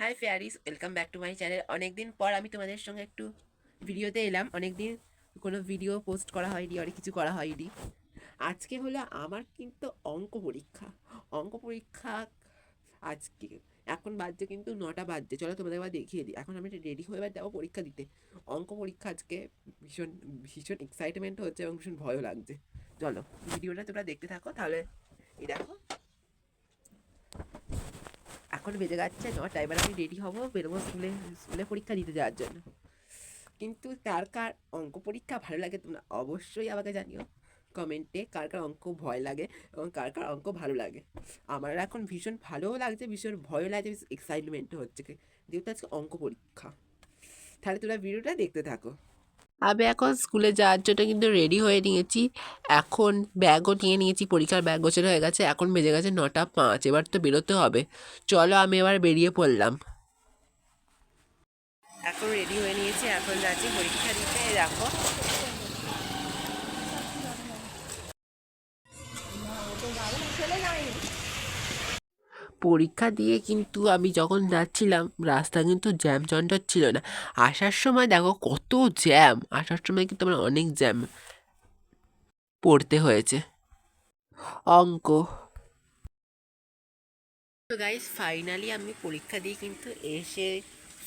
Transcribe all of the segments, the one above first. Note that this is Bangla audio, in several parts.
Hi fairies welcome back to my channel অনেকদিন পর আমি তোমাদের সঙ্গে একটু ভিডিওতে এলাম। অনেকদিন কোনো ভিডিও পোস্ট করা হয়নি, অনেক কিছু করা হয়নি। আজকে হলো আমার কিন্তু অঙ্ক পরীক্ষা। অঙ্ক পরীক্ষা আজকে। এখন বাজছে কিন্তু নটা বাজছে। চলো তোমাদের এবার দেখিয়ে দিই। এখন আমি রেডি হয়ে এবার যাব পরীক্ষা দিতে। অঙ্ক পরীক্ষা আজকে ভীষণ ভীষণ এক্সাইটমেন্ট হচ্ছে এবং ভীষণ ভয়ও লাগছে। চলো, ভিডিওটা তোমরা দেখতে থাকো। তাহলে এই দেখো। এখন বেজে যাচ্ছে নটা এবার আমি রেডি হব, বেরোবো স্কুলে স্কুলে পরীক্ষা দিতে যাওয়ার জন্য। কিন্তু কার কার অঙ্ক পরীক্ষা ভালো লাগে তোমরা অবশ্যই আমাকে জানিও। কমেন্টে কার কার অঙ্ক ভয় লাগে এবং কার কার অঙ্ক ভালো লাগে। আমার এখন ভীষণ ভালোও লাগছে, ভীষণ ভয়ও লাগছে এক্সাইটমেন্টও হচ্ছে। যেহেতু আজকে অঙ্ক পরীক্ষা। তাহলে তোমরা ভিডিওটা দেখতে থাকো। আমি এখন স্কুলে যাওয়ার জন্য কিন্তু রেডি হয়ে নিয়েছি। এখন ব্যাগও নিয়ে নিয়েছি, পরীক্ষার ব্যাগ গোছানো হয়ে গেছে, এখন বেজে গেছে নটা পাঁচ, এবার তো বেরোতে হবে। চলো আমি এবার বেরিয়ে পড়লাম। এখন রেডি হয়ে নিয়েছি, এখন যাচ্ছি পরীক্ষা দিতে, দেখো। পরীক্ষা দিয়ে কিন্তু আমি যখন যাচ্ছিলাম, রাস্তা কিন্তু জ্যাম জন্টর ছিল না। আসার সময় দেখো কত জ্যাম, আসার সময় কিন্তু আমার অনেক জ্যাম পড়তে হয়েছে। অঙ্ক। গাইজ ফাইনালি আমি পরীক্ষা দিয়ে কিন্তু এসে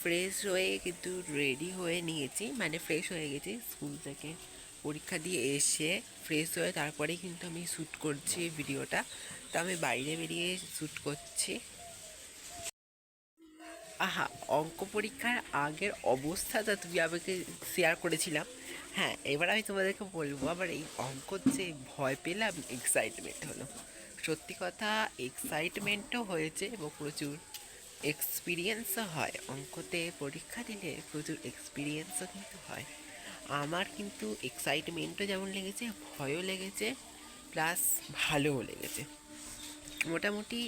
ফ্রেশ হয়ে কিন্তু রেডি হয়ে নিয়েছি মানে ফ্রেশ হয়ে গেছি স্কুল থেকে। পরীক্ষা দিয়ে এসে ফ্রেশ হয়ে তারপরেই কিন্তু আমি শ্যুট করছি ভিডিওটা তো আমি বাইরে বেরিয়ে শ্যুট করছি। আহা, অঙ্ক পরীক্ষার আগের অবস্থাটা তুমি আমাকে শেয়ার করেছিলাম। হ্যাঁ এবার আমি তোমাদেরকে বলব, আবার এই অঙ্ক যে ভয় পেলাম এক্সাইটমেন্ট হলো। সত্যি কথা এক্সাইটমেন্টও হয়েছে এবং প্রচুর এক্সপিরিয়েন্সও হয়। অঙ্কতে পরীক্ষা দিলে প্রচুর এক্সপিরিয়েন্সও কিন্তু হয়। আমার কিন্তু এক্সাইটমেন্টও যেমন লেগেছে, ভয়ও লেগেছে প্লাস ভালোও লেগেছে। মোটামুটি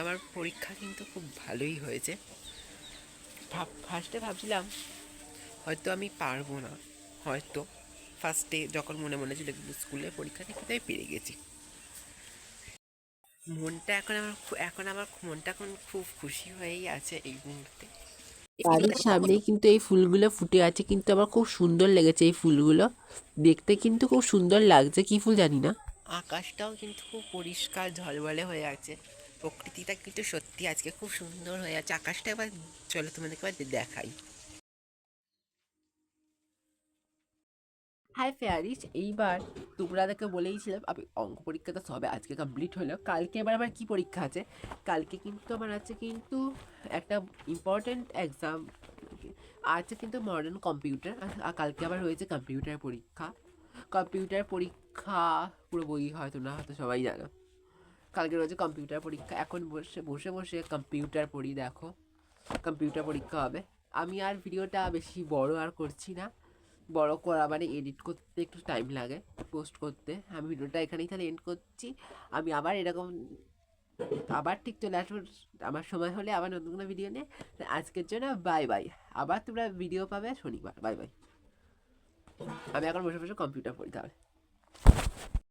আমার পরীক্ষা কিন্তু খুব ভালোই হয়েছে। ভাব ফার্স্টে ভাবছিলাম, হয়তো আমি পারব না, হয়তো। ফার্স্টে যখন মনে মনে ছিল কিন্তু স্কুলে পরীক্ষা দিতে আমি পেরে গেছি। মনটা এখন আমার এখন আমার মনটা এখন খুব খুশি হয়েই আছে এই মুহূর্তে। বাড়ির সামনেই কিন্তু এই ফুলগুলো ফুটে আছে কিন্তু আমার খুব সুন্দর লেগেছে এই ফুলগুলো। দেখতে কিন্তু খুব সুন্দর লাগছে কি ফুল জানি না। আকাশটাও কিন্তু খুব পরিষ্কার ঝলমলে হয়ে আছে। প্রকৃতিটা কিন্তু সত্যি আজকে খুব সুন্দর হয়ে আছে। আকাশটা এবার চলো তোমাদেরকে এবার দেখাই। হাই ফেয়ারিস এইবার তোমরাদেরকে বলেইছিলাম, আমি অঙ্ক পরীক্ষা তো সবে আজকে কমপ্লিট হলো। কালকে এবার আবার কী পরীক্ষা আছে? কালকে কিন্তু আমার আছে কিন্তু একটা ইম্পর্ট্যান্ট এক্সাম আছে কিন্তু মডার্ন কম্পিউটার আর কালকে আবার রয়েছে কম্পিউটার পরীক্ষা। কম্পিউটার পরীক্ষা, পুরো বই হয়তো না, হয়তো সবাই জানো। কালকে রয়েছে কম্পিউটার পরীক্ষা। এখন বসে বসে বসে কম্পিউটার পড়ি, দেখো। কম্পিউটার পরীক্ষা হবে। আমি আর ভিডিওটা বেশি বড় আর করছি না। বড় করা মানে এডিট করতে একটু টাইম লাগে পোস্ট করতে। আমি ভিডিওটা এখানেই তাহলে এন্ড করছি। আমি আবার এরকম, আবার ঠিক চলে আসব, আমার সময় হলে আবার নতুন কোনো ভিডিও নিয়ে। আজকের জন্য বাই বাই আবার তোমরা ভিডিও পাবে শনিবার। বাই বাই আমি এখন বসে বসে কম্পিউটার পড়ি তাহলে।